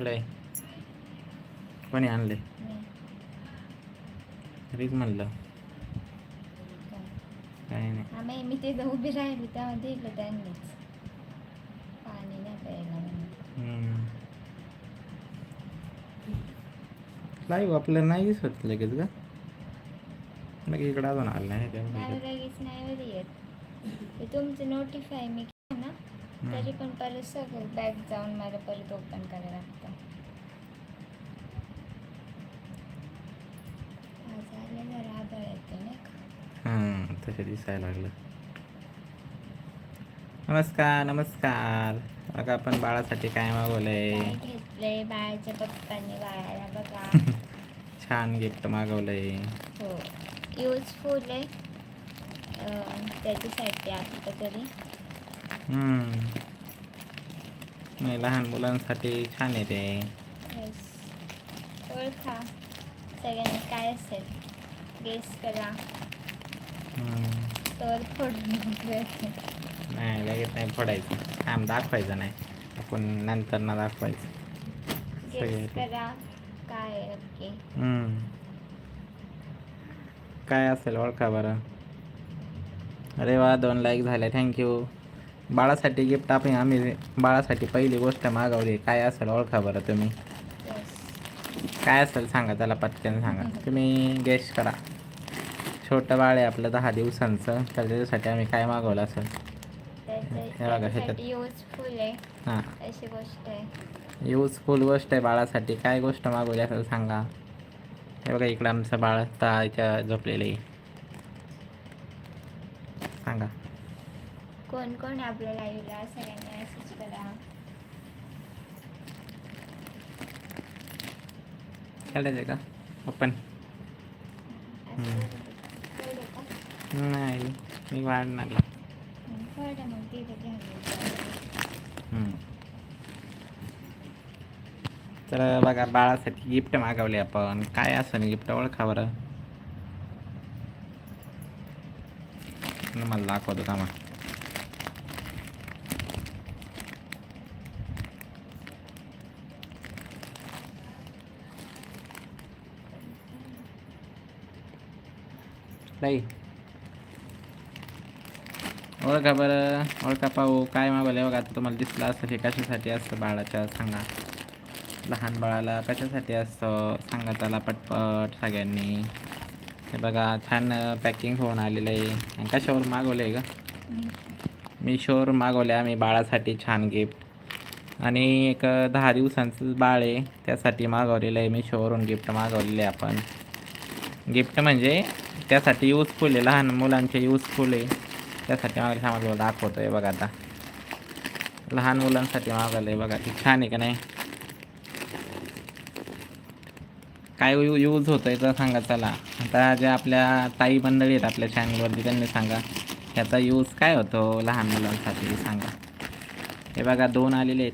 लय. कोणी आणले नाही. तरीच म्हणलं. काय? नाही. आम्ही मी तिथं उभी राहिली तेव्हा दिलं त्यांनीच. पाणी नाही प्यायला. लाईव्ह आपलं नाही दिसत लगेच का मग इकडं अजून आलं नाही मला लगेच नाही येत. ते तुमचं नोटिफाय मी तरी पण परत सगळं बॅग जाऊन मला परत ओपन करायला लागतं. आज आले जरा आभाळ येते नाही का? हां तसे दिसायला लागलं. नमस्कार नमस्कार. बघा आपण बाळासाठी काय मागवलंय? काय घेतलंय? बाळाच्या पप्पांनी बाळाला बघा. छान गिफ्ट मागवलंय. हो. युजफुल आहे. अं, त्याच्यासाठी आता तरी. हम्म. नाही लहान मुलांसाठी छान आहे ते. येस ओळखा. सगळ्यांनी काय असेल गेस करा. हम्म. तर फोडून प्रयत्न नाही लगेच नाही फोडायचं. आम दाखवायचं नाही. आपण नंतर ना दाखवायचं. सगळे गेस करा. काय आहे नक्की? हम्म. काय असेल ओळखा बरं. अरे वा दोन लाईक झाले. थँक्यू बाळासाठी गिफ्ट आपण आम्ही बाळासाठी पहिली गोष्ट मागवली. काय असेल ओळखा बरं तुम्ही. काय असेल सांगा त्याला पटकन सांगा. तुम्ही गेस करा. छोटं बाळ आहे आपलं दहा दिवसांचं तर त्याच्यासाठी आम्ही काय मागवलं असेल? हे बघा, ह्याच्यात- त्याच्यासाठी युजफुल आहे. हां. अशी गोष्ट आहे. युजफुल गोष्ट आहे बाळासाठी. काय गोष्ट मागवली असेल सांगा. हे बघा इकडं आमचं बाळ ताच्या झोपलेलं आहे सांगा कोण कोण आहे आपल्या लाईव्हला सगळ्यांनी मेसेज करा. खेळायचं का? का? नाही मी वाढणार मग तर बघा बाळासाठी गिफ्ट मागवले आपण. काय असं गिफ्ट ओळखा बरं. मला दाखवतो का मग नाही. ओळखा बरं ओळखा पाहू. काय मागवलं बघा आता तुम्हाला दिसलं असतं हे कशासाठी असतं बाळाच्या सांगा. लहान बाळाला कशासाठी असतं? सांगा त्याला पटपट सगळ्यांनी. हे बघा छान पॅकिंग होऊन आलेलं आहे. आणि कशावर मागवलं आहे का मिशोवर मागवलं आम्ही बाळासाठी छान गिफ्ट आणि एक दहा दिवसांचं बाळ आहे त्यासाठी मागवलेलं आहे. मिशोवरून गिफ्ट मागवलेले आहे आपण. गिफ्ट म्हणजे त्यासाठी यूजफुल आहे. लहान मुलांचे यूजफुल आहे. त्यासाठी मागवलं सांगितलं दाखवतो आहे बघा आता. लहान मुलांसाठी मागवलं आहे बघा. ती छान आहे का नाही? काय यू यूज होतं आहे तर सांगा चला. आता ज्या आपल्या ताई मंडळी आहेत आपल्या चॅनलवरती त्यांनी सांगा. ह्याचा यूज काय होतो लहान मुलांसाठी सांगा. हे बघा दोन आलेले आहेत.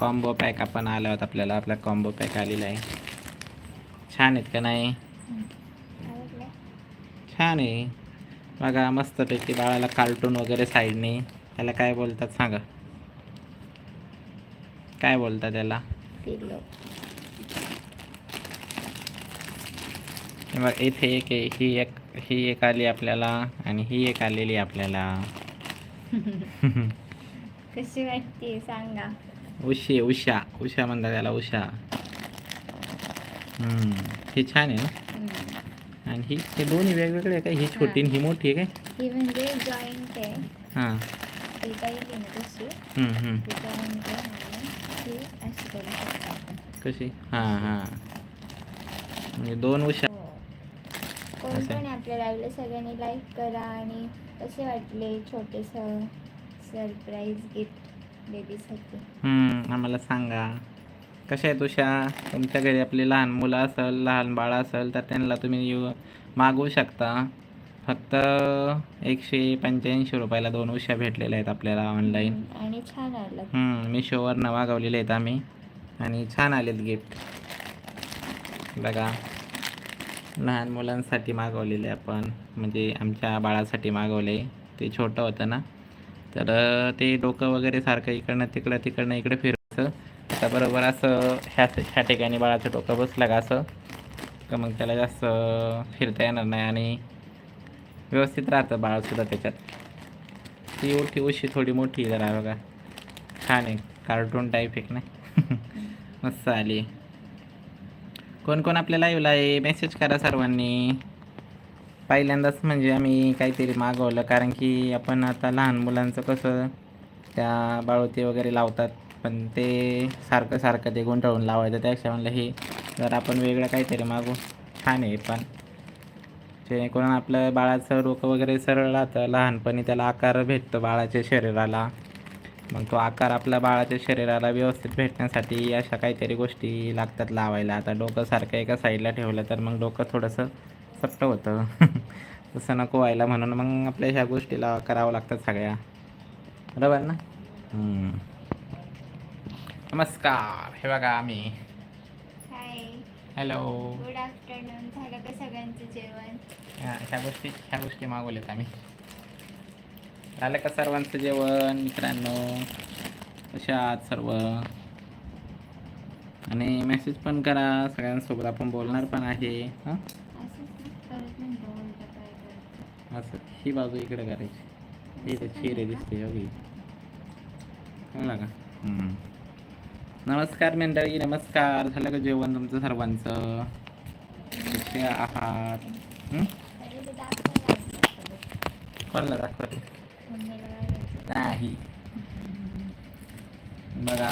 कॉम्बो पॅक आपण आला होता आपल्याला आपला कॉम्बो पॅक आलेला आहे. छान आहेत का नाही? छान आहे. बघा मस्तपैकी बाळाला कार्टून वगैरे साईडने. त्याला काय बोलतात सांगा. काय बोलतात त्याला? इथे एक आहे. ही एक ही एक आली आपल्याला आणि ही एक आलेली आपल्याला. कशी वाटते सांगा. उशी उषा. उषा म्हणतात त्याला उषा. हम्म, ही छान आहे ना. आणि ही हे दोन्ही वेगवेगळे आहे का? ही छोटी आणि ही मोठी आहे काय? ही म्हणजे जॉईंट आहे. हां. ती पहिली ना तशी हम्म, हम्म. ती जॉईंट आहे आणि ती अशी करू शकतो आपण कशी? हां हां. म्हणजे दोन उषा हो. कोण असं. पण आहे आपल्या लाईव्हला सगळ्यांनी लाईक करा आणि कसे वाटले छोटेस सरप्राईज गिफ्ट बेबीसाठी हम्म, आम्हाला सांगा. कशा आहे तुषा तुमच्या घरी आपली लहान मुलं असेल लहान बाळ असेल तर त्यांना तुम्ही येऊ मागवू शकता. फक्त एकशे पंच्याऐंशी रुपयाला दोन उशा भेटलेल्या आहेत आपल्याला ऑनलाईन आणि छान आलं मिशोवरनं मागवलेले आहेत आम्ही. आणि छान आलेत गिफ्ट बघा लहान मुलांसाठी मागवलेले आपण. म्हणजे आमच्या बाळासाठी मागवले. ते छोटं होतं ना. तर ते डोकं वगैरे सारखं इकडनं तिकडं तिकडनं इकडे फिरवायचं. त्याबरोबर बरोबर असं ह्या ह्या ठिकाणी बाळाचं डोकं बसलं का असं का मग त्याला जास्त फिरता येणार नाही आणि व्यवस्थित राहतं बाळसुद्धा त्याच्यात. ती उठी उशी थोडी मोठी आहे जरा बघा. छान आहे कार्टून टाईप एक नाही. मस्त आली. कोण कोण आपल्या लाईव्हला आहे? मेसेज करा सर्वांनी. पहिल्यांदाच म्हणजे आम्ही काहीतरी मागवलं कारण की आपण आता लहान मुलांचं कसं त्या बाळोती वगैरे लावतात. पण ते सारखं सारखं ते गुंडाळून लावायचं. त्यापेक्षा म्हणलं हे जर आपण वेगळं काहीतरी मागू छान आहे पण. जेणेकरून आपलं बाळाचं डोकं वगैरे सरळ राहतं. लहानपणी त्याला आकार भेटतो बाळाच्या शरीराला. मग तो आकार आपल्या बाळाच्या शरीराला व्यवस्थित भेटण्यासाठी अशा काहीतरी गोष्टी लागतात लावायला. आता डोकं सारखं एका साईडला ठेवलं तर मग डोकं थोडंसं सट्ट होतं. तसं नको व्हायला म्हणून मग आपल्या ह्या गोष्टीला करावं लागतात सगळ्या. बरोबर ना? नमस्कार हे बघा आम्ही. हाय हॅलो गुड आफ्टरनून झालं का सगळ्यांचं जेवण? ह्या ह्या गोष्टी ह्या गोष्टी मागवल्यात आम्ही. झालं का सर्वांचं जेवण मित्रांनो? कशा आहात सर्व? आणि मेसेज पण करा सगळ्यांसोबत आपण बोलणार पण आहे. हां? असं ही बाजू इकडे करायची. इथे चिरे दिसते कळलं का? हम्म. नमस्कार मंडळी नमस्कार. झालं का जेवण तुमचं सर्वांचं? कसे आहात. हं? कोणाला दाखवते. नाही. बघा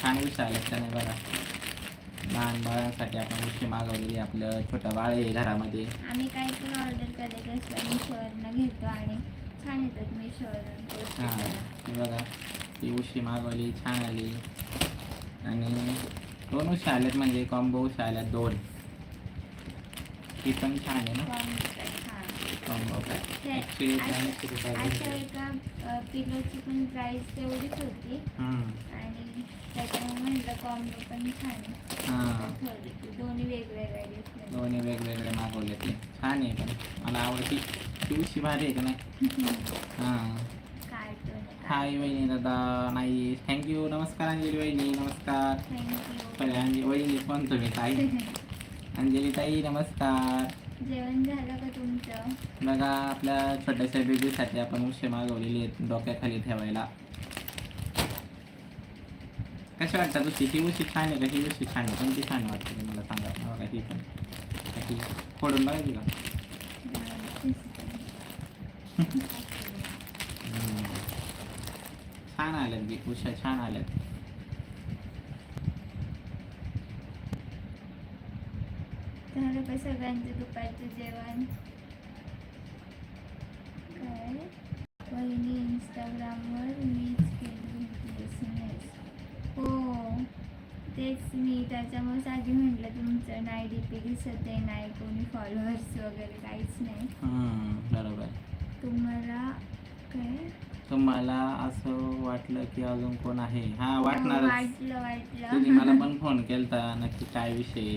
छान विषय आले त्याने बघा. लहान बाळांसाठी आपण गोष्टी मागवलेली आपलं छोटं बाळ आहे घरामध्ये. आम्ही काय पण ऑर्डर करायचं असलं मिशोवरनं घेतो आणि छान येतात मिशोवरून. हे बघा ती उशी मागवली छान आली. आणि दोन उशी आल्यात म्हणजे कॉम्बो उशी आल्यात दोन. ती पण छान आहे ना. कॉम्बो काय ऐंशी रुपये. एका पिलोची पण प्राइस तेवढीच होती. आणि त्याच्यामुळे म्हटलं कॉम्बो पण छान हां. दोन्ही वेगवेगळ्या दोन्ही वेगवेगळे मागवले ते. छान आहे पण. मला आवडती. ती उशी भारी आहे का नाही? हां. हाय वहिनी दादा नाही. थँक्यू नमस्कार अंजली वहिनी नमस्कार सगळ्या अंजली वहिनी पण तुम्ही ताई? अंजली ताई नमस्कार. जेवण झालं का तुमचं? बघा आपल्या छोट्याशा बेबीसाठी आपण उशी मागवलेली आहेत डोक्याखाली ठेवायला. कशा वाटतात उशी? ही उशी छान आहे का? ही उशी छान आहे? कोणती छान वाटते मला सांगा. बघा ही पण. ही फोडून बघायची का हम्म. छान आल्यात बी छान आल्यात. झालं का सगळ्यांचं दुपारचं जेवण. काय? वहिनी इंस्टाग्रामवर मीच केली बिझनेस हो तेच मी त्याच्यामुळेच आधी म्हटलं तुमचं नाही डी पी दिसत आहे नाही कोणी फॉलोअर्स वगैरे काहीच नाही. बरोबर. तुम्हाला काय? तुम्हाला असं वाटलं की अजून कोण आहे? हा वाटणारच. वाटलं तुम्ही मला पण फोन केलता नक्की काय विषय.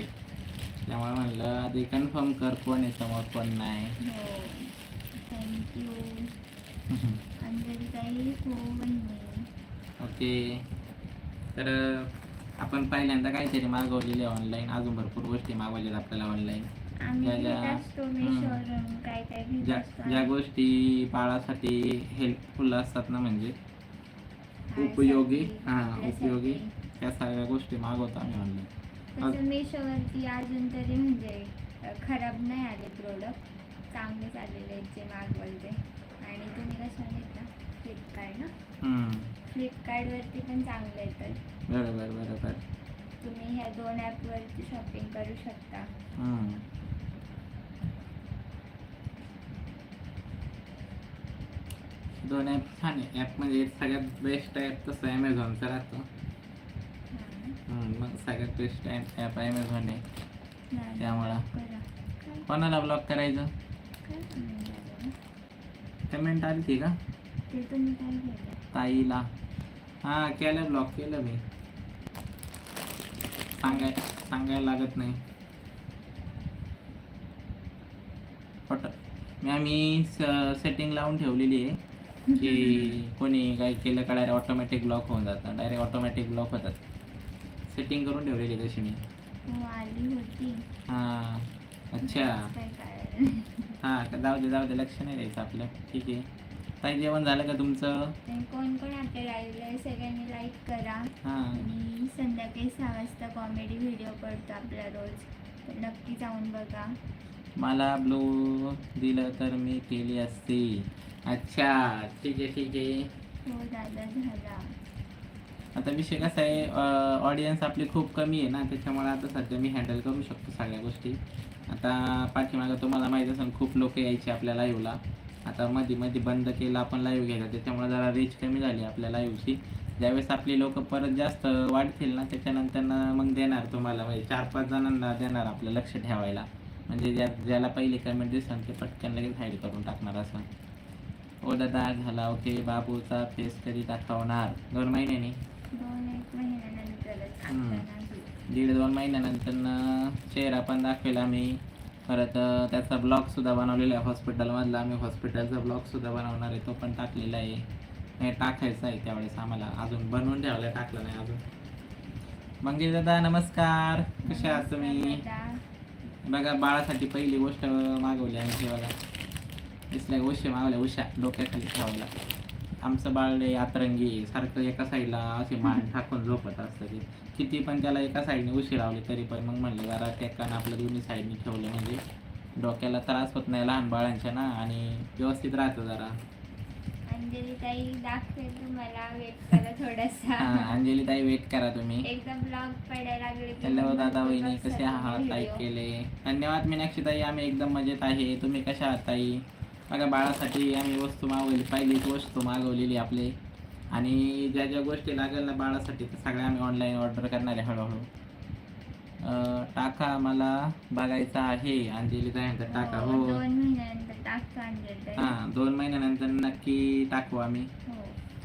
त्यामुळे म्हणलं आधी कन्फर्म कर कोण आहे समोर कोण नाही. हो थँक्यू हो बहिणी ओके. तर आपण पहिल्यांदा काहीतरी मागवलेले ऑनलाईन अजून भरपूर गोष्टी मागवलेल्या आपल्याला ऑनलाईन आम्ही ज्या- घेत ज्या- असतो मेशोवरून काय काय घेत ज्या असतो? ज्या गोष्टी बाळासाठी हेल्पफुल असतात ना म्हणजे? उपयोगी? हां. उपयोगी. त्या सगळ्या गोष्टी मागवतो आम्ही ऑनलाईन तसं मेशोवरती अजून तरी म्हणजे अ, खराब नाही आले प्रोडक्ट चांगलेच आलेले आहेत जे मागवल ते आणि तुम्ही कसं घेता? फ्लिपकार्ट ना? फ्लिपकार्टवरती पण चांगले येतात बरोबर बरोबर. तुम्ही ह्या दोन ॲपवरती शॉपिंग करू शकता. हम्म. दोन ॲप छान आहे. ॲप म्हणजे सगळ्यात बेस्ट ॲप तसं ॲमेझॉनचं राहतं. मग सगळ्यात बेस्ट ॲप ॲमेझॉन आहे. त्यामुळं. कोणाला ब्लॉक करायचं? comment आलं? ती का ताईला. हां केलं ब्लॉक केलं मी. सांगाय सांगायला लागत नाही. फोटो मी आम्ही सेटिंग लावून ठेवलेली आहे. की कोणी काय केलं का डायरेक्ट ऑटोमॅटिक ब्लॉक होऊन जातं. डायरेक्ट ऑटोमॅटिक ब्लॉक होतात. सेटिंग करून ठेवलेली तशी मी. हो हां. अच्छा. हां का जाऊ दे जाऊ दे लक्ष नाही द्यायचं आपलं. ठीक आहे. ताई जेवण झालं का तुमचं? कोण कोण आपल्या लाईव्हला सगळ्यांनी लाईक करा. हां. आणि संध्याकाळी सहा वाजता कॉमेडी व्हिडिओ पडतो आपला रोज. नक्की जाऊन बघा. मला ब्लू दिलं तर मी केली असती. अच्छा ठीक आहे ठीक आहे. हो दादा झाला. आता विषय कसा आहे ऑडियन्स आपली खूप कमी आहे ना त्याच्यामुळे आता सध्या मी हँडल करू शकतो सगळ्या गोष्टी. आता पाठीमागं तुम्हाला माहीत असेल खूप लोक यायचे आपल्या लाईव्हला आता मध्ये मध्ये बंद केलं आपण लाईव्ह घ्यायला त्याच्यामुळे जरा रीच कमी झाली आपल्या लाईव्हची ज्यावेळेस आपली लोक परत जास्त वाढतील ना त्याच्यानंतर मग देणार तुम्हाला म्हणजे चार पाच जणांना देणार आपलं लक्ष ठेवायला. म्हणजे ज्या ज्याला पहिले कमेंट दिसेल ते पटकन लगेच हाईड करून टाकणार असं. ओ दादा झाला ओके बाबूचा फेस कधी दाखवणार दोन महिन्यानी दोन एक महिन्यानंतरच हम्म. आता नाही. दीड दोन महिन्यानंतर चेहरा पण दाखवेल आम्ही. परत अं, त्याचा ब्लॉग सुद्धा बनवलेला आहे. हॉस्पिटलमधला आम्ही हॉस्पिटलचा ब्लॉग सुद्धा बनवणार आहे. तो पण टाकलेला आहे. हे टाकायचा आहे त्यावेळेस आम्हाला. अजून बनवून ठेवला टाकलं नाही अजून. मंगेश दादा नमस्कार. कसे आहात तुम्ही? दादा, बघा बाळासाठी पहिली गोष्ट मागवली आम्ही हे बघा. दिसल्या उशे मागवल्या उशा डोक्याखाली ठेवायला. आमचं बाळ आतरंगी आहे. सारखं एका साईडला असे मान टाकून झोपत असतं ते. किती पण त्याला एका साईडने उशी लावली तरी पण मग म्हणलं जरा टेकानं आपलं दोन्ही साईडने ठेवलं म्हणजे डोक्याला त्रास होत नाही लहान बाळांच्या ना आणि व्यवस्थित राहतं जरा. अंजली ताई दाखवेल तुम्हाला वेट करा थोडासा. हां अंजली ताई वेट करा तुम्ही. एकदा ब्लॉग पडायला लागले हॅलो दादा वहिनी कसे आहात? लाईक. केले. धन्यवाद मीनाक्षी ताई आम्ही एकदम मजेत आहे. तुम्ही कशा आहात ताई? बघा बाळासाठी आम्ही वस्तू मागवली पहिलीच वस्तू मागवलेली आपले. आणि ज्या ज्या गोष्टी लागेल ना बाळासाठी त्या सगळ्या आम्ही ऑनलाईन ऑर्डर करणार आहे हळूहळू. टाका मला बघायचा आहे अंजली म्हणतात टाका हो, हो दोन महिन्यानंतर हां नक्की टाकू आम्ही. हो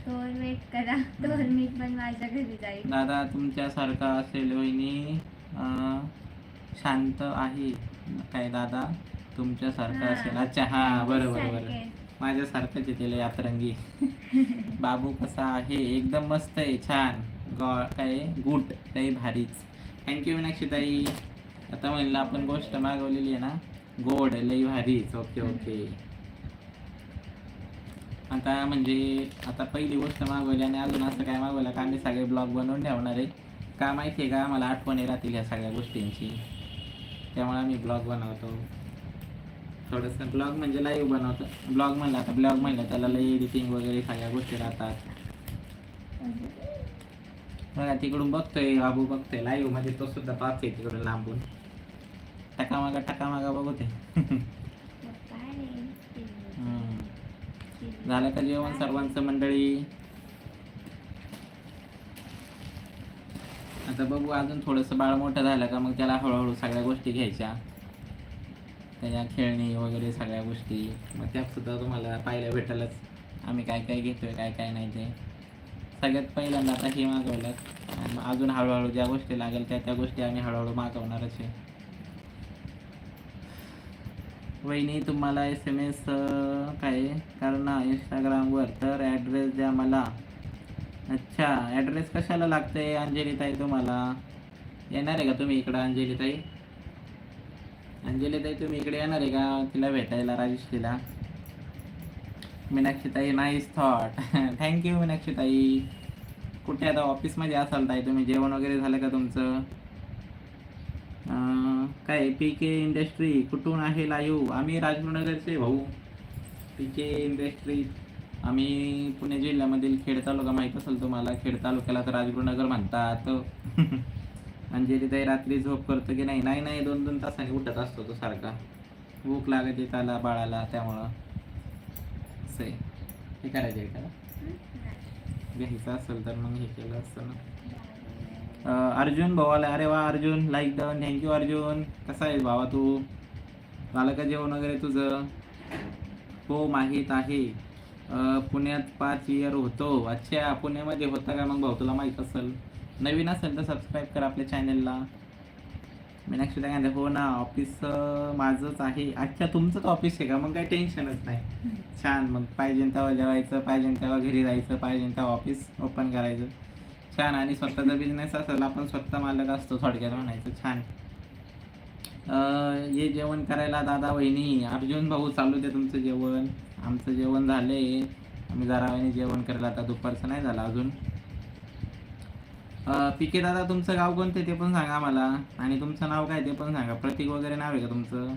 तोवर वेट करा. तोवर मी पण माझ्या घरी जाईल. दादा तुमच्यासारखा असेल वहिनी शांत आहे काय दादा? तुमच्यासारखं. असेल. अच्छा हा बरोबर बरोबर सारखे. माझ्यासारखंच त्याला यातरंगी. बाबू कसा आहे? एकदम मस्त आहे छान. गॉ काय गुड काही भारीच. थँक्यू मीनाक्षी ताई. आता म्हणलं आपण गोष्ट मागवलेली आहे ना गोड लई भारीच. ओके ओके आता म्हणजे आता पहिली गोष्ट मागवली आणि अजून असं काय मागवलं का आम्ही सगळे ब्लॉग बनवून ठेवणार आहे. का माहिती आहे का? आम्हाला आठवणी राहतील ह्या सगळ्या गोष्टींची. त्यामुळे आम्ही ब्लॉग बनवतो. थोडंसं ब्लॉग म्हणजे लाईव्ह बनवतो. ब्लॉग म्हणलं आता ब्लॉग म्हणलं त्याला लई एडिटिंग वगैरे सगळ्या गोष्टी राहतात. बघा तिकडून बघतोय बाबू बघतोय लाईव्हमध्ये तो सुद्धा पाहतोय तिकडून लांबून. टकामागा टकामागा बघतोय ते- झालं का जेवण सर्वांचं मंडळी? आता बघू अजून थोडंसं बाळ मोठं झालं का मग त्याला हळूहळू सगळ्या गोष्टी घ्यायच्या. त्याच्या खेळणी वगैरे सगळ्या गोष्टी. मग त्या सुद्धा तुम्हाला पाहायला भेटेलच. आम्ही काय काय घेतोय काय काय नाही ते. सगळ्यात पहिल्यांदा आता हे मागवलं आणि अजून हळूहळू ज्या गोष्टी लागेल त्या त्या गोष्टी आम्ही हळूहळू मागवणारच आहे. वहिनी तुम्हाला एस एम एस काय? कारण इंस्टाग्रामवर तर ॲड्रेस द्या मला. अच्छा ॲड्रेस कशाला लागते अंजली ताई तुम्हाला? येणार आहे का तुम्ही इकडं अंजली ताई अंजली ताई तुम्ही इकडे येणार आहे का? तिला भेटायला राजेश्रीला. मीनाक्षी ताई नाईस थॉट थँक्यू मीनाक्षी ताई. कुठे आता ऑफिसमध्ये असाल ताई तुम्ही? जेवण वगैरे झालं का तुमचं? काय पी के इंडस्ट्री कुठून आहे लाईव्ह आम्ही राजगुरुनगरचे भाऊ. पी के इंडस्ट्री आम्ही पुणे जिल्ह्यामधील खेड तालुका माहीत असेल तुम्हाला. खेड तालुक्याला तर राजगुरुनगर म्हणतात. म्हणजे अंजली ताई रात्री झोप करतो की नाही? नाही नाही दोन दोन तासांनी उठत असतो तो सारखा. भूक लागते त्याला बाळाला त्यामुळं. असं आहे. हे करायचं आहे का? घ्यायचं असेल तर मग हे केलं असतं ना. अर्जुन भावाला अरे वा Arjun. Like done thank you Arjun. कसा आहेस भावा तू? झालं का जेवण वगैरे तुझं? हो माहीत आहे. पुण्यात पाच इयर होतो. अच्छा पुण्यामध्ये होता का मग भाऊ? तुला माहीत असेल. नवीन असेल तर सबस्क्राईब करा आपल्या चॅनलला मीनाक्षी काय हो ना ऑफिस माझंच आहे. अच्छा तुमचंच ऑफिस आहे का? मग काही टेन्शनच नाही. छान मग पाहिजे तेव्हा जेवायचं पाहिजे तेव्हा घरी जायचं पाहिजे तेव्हा ऑफिस ओपन करायचं. छान आणि स्वतःचा बिझनेस असेल आपण स्वतः मालक असतो थोडक्यात म्हणायचं. छान. हे जेवण करायला दादा वहिनी अर्जुन भाऊ चालू दे तुमचं जेवण. आमचं जेवण झालं आहे आम्ही जरा वेळाने जेवण करायला आता दुपारचं नाही झालं अजून. पिके दादा तुमचं गाव कोणते ते पण सांगा मला. आणि तुमचं नाव काय ते पण सांगा. प्रतीक वगैरे नाव आहे का तुमचं?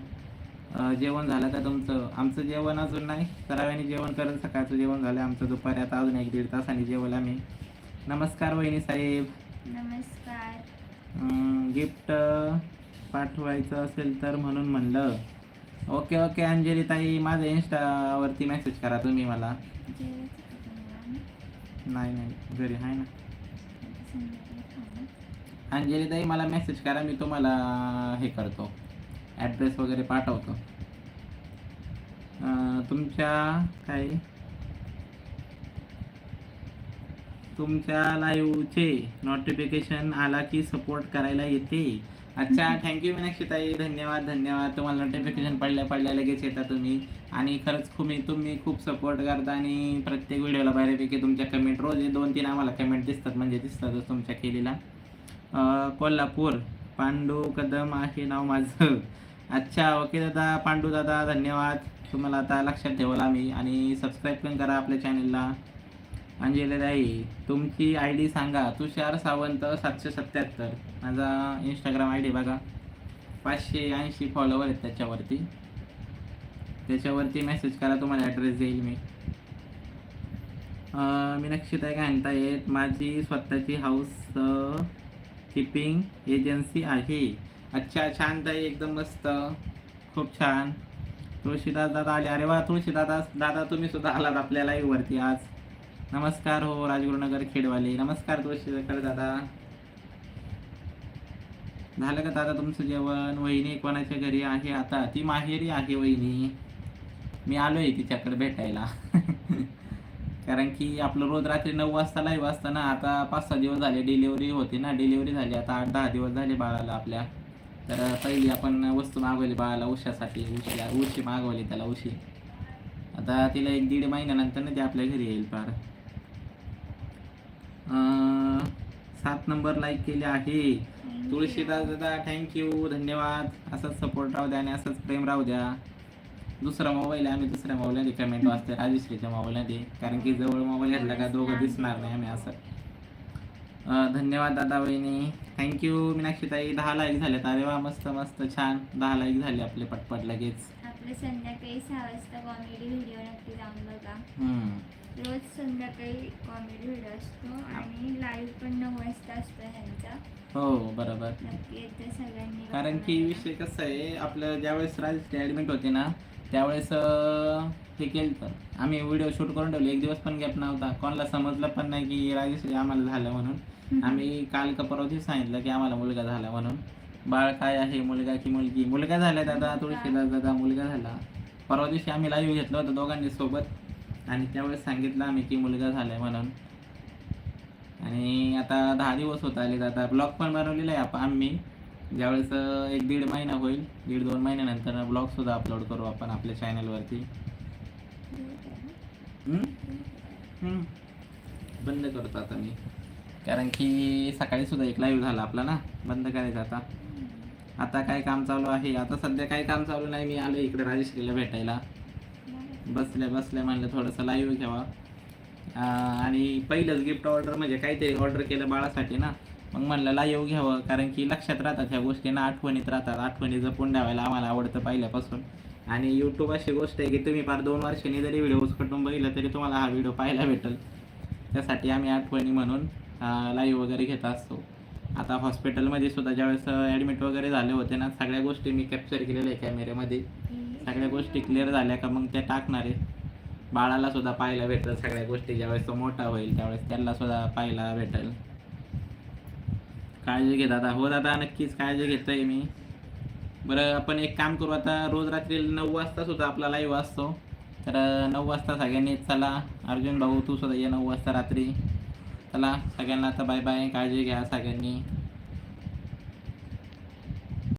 जेवण झालं का तुमचं? आमचं जेवण अजून नाही. सराव्याने जेवण करत सकाळचं जेवण झालं. आमचं दुपारी आता अजून एक दीड तासाने जेवण आम्ही. नमस्कार वहिनी साहेब. नमस्कार. गिफ्ट पाठवायचं असेल तर म्हणून म्हणलं. ओके ओके अंजली ताई माझं इन्स्टावरती मेसेज करा तुम्ही मला? नाही नाही. घरी आहे ना. अंजलीताई अंजली ताई मला मेसेज करा मी तुम्हाला हे करतो. ॲड्रेस वगैरे पाठवतो. तुमच्या काय? तुमच्या लाईव्हचे नोटिफिकेशन आला की सपोर्ट करायला येते. अच्छा थँक्यू मीनाक्षीताई. धन्यवाद धन्यवाद. तुम्हाला नोटिफिकेशन पडल्या पडल्या लगेच येता तुम्ही. आणि खरंच खूप तुम्ही खूप सपोर्ट करता आणि प्रत्येक व्हिडिओला बऱ्यापैकी तुमच्या कमेंट रोज दोन तीन आम्हाला कमेंट दिसतात म्हणजे दिसतातच तुमच्या केलेला. कोल्हापूर पांडू कदम आहे नाव माझं. अच्छा ओके दादा पांडू दादा धन्यवाद. तुम्हाला आता लक्षात ठेवाल आम्ही. आणि सबस्क्राईब पण करा आपल्या चॅनलला अंजलीताई तुमची आय डी सांगा. तुषार सावंत सातशे सत्याहत्तर. माझा इंस्टाग्राम आय डी बघा. पाचशे ऐंशी फॉलोवर आहेत त्याच्यावरती. त्याच्यावरती मेसेज करा तुम्हाला ॲड्रेस देईल मी. मीनाक्षी ताई काय म्हणतायत माझी स्वतःची हाऊस किपिंग एजन्सी आहे. अच्छा छान ताई एकदम मस्त. खूप छान. तुळशीदास दादा आले. अरे वा तुळशीदादा दादा तुम्ही सुद्धा आलात आपल्यालाही वरती आज. नमस्कार हो राजगुरुनगर खेडवाले. नमस्कार तुळशीकर दादा. झालं का दादा तुमचं जेवण? वहिनी कोणाच्या घरी आहे आता? ती माहेरी आहे वहिनी. मी आलोय तिच्याकडे भेटायला. कारण की आपलं रोज रात्री नऊ वाजता लाईव्ह असताना आता पाच सहा दिवस झाले डिलिव्हरी होती ना. डिलिव्हरी झाली आता आठ दहा दिवस झाले बाळाला आपल्या. तर पहिली आपण वस्तू मागवली बाळाला उशासाठी. उशी उशी मागवली त्याला उशी. आता तिला एक दीड महिन्यानंतर ना ते आपल्या घरी येईल फार. सात नंबर लाईक केले आहे. तुळशीदास दादा थँक्यू धन्यवाद. असंच सपोर्ट राहू द्या आणि असंच प्रेम राहू द्या. दुसरा मोबाईल आम्ही दुसऱ्या मोबाईलमध्ये कमेंट वाचते राजश्रीच्या मोबाईलमध्ये कारण की जवळ मोबाईल घेतला का दोघं दिसणार नाही आम्ही असं. धन्यवाद दादा वहिनी. थँक्यू मीनाक्षी ताई दहा लाईक झालेत. अरे वा मस्त मस्त छान. दहा लाईक झाले आपले पटपट लगेच. आपलं संध्याकाळी सहा वाजता कॉमेडी व्हिडिओ नक्की जाऊन बघा. रोज संध्याकाळी कॉमेडी व्हिडिओ असतो आणि लाईव्ह पण नऊ वाजता असतो ह्यांचा. हो बरोबर. नक्की येते सगळ्यांनी कारण की. विषय कसं आहे आपलं ज्यावेळेस राजश्री ॲडमिट होती ना त्यावेळेस अं, हे केलं तर आम्ही व्हिडिओ शूट करून ठेवले. एक दिवस पण गॅप नव्हता. कोणाला समजलं पण नाही की राजश्री आम्हाला झालं म्हणून. आम्ही काल का परवा दिवशी सांगितलं की आम्हाला मुलगा झाला म्हणून. बाळ काय आहे मुलगा की मुलगी? मुलगा झाला दादा तुळशीदास दादा मुलगा झाला. परवा दिवशी आम्ही लाईव्ह घेतलं होतं दोघांनी सोबत. आणि त्यावेळेस सांगितलं आम्ही की मुलगा झालाय म्हणून. आणि आता दहा दिवस होत आले आता ब्लॉग पण बनवलेला आहे आपण आम्ही. ज्यावेळेस एक दीड महिना होईल दीड दोन महिन्यानंतर ब्लॉग सुद्धा अपलोड करू आपण आपल्या चॅनलवरती बंद करतो आता मी. कारण की सकाळी सुद्धा एक लाईव्ह झाला आपला ना. बंद करायचं आता. आता काय काम चालू आहे? आता सध्या काही काम चालू नाही. मी आलो इकडे राजेश्रीला भेटायला. बसल्या बसल्या म्हणलं थोडंसं लाईव्ह घ्यावा. आणि पहिलंच गिफ्ट ऑर्डर म्हणजे काहीतरी ऑर्डर केलं बाळासाठी ना. मग म्हणलं लाईव्ह घ्यावं कारण की लक्षात राहतात ह्या गोष्टी ना आठवणीत राहतात. आठवणी जपून ठेवायला आम्हाला आवडतं पहिल्यापासून. आणि यूट्यूब अशी गोष्ट आहे की तुम्ही फार दोन वर्षांनी जरी व्हिडिओ कटून बघितलं तरी तुम्हाला हा व्हिडिओ पाहायला भेटेल. त्यासाठी आम्ही आठवणी म्हणून लाईव्ह वगैरे घेत असतो. आता हॉस्पिटलमध्ये सुद्धा ज्यावेळेस ॲडमिट वगैरे झाले होते ना सगळ्या गोष्टी मी कॅप्चर केलेल्या आहे कॅमेऱ्यामध्ये सगळ्या गोष्टी क्लिअर झाल्या का मग त्या टाकणार आहे. बाळाला सुद्धा पाहायला भेटेल सगळ्या गोष्टी ज्यावेळेस तो मोठा होईल त्यावेळेस त्याला सुद्धा पाहायला भेटेल. काळजी घे दादा हो दादा नक्कीच काळजी घेतोय मी. बरं आपण एक काम करू आता. रोज रात्री नऊ वाजता सुद्धा आपला लाईव्ह असतो. तर नऊ वाजता सगळ्यांनी चला. अर्जुन भाऊ तू सुद्धा ये नऊ वाजता रात्री. चला सगळ्यांना आता बाय बाय काळजी घ्या सगळ्यांनी.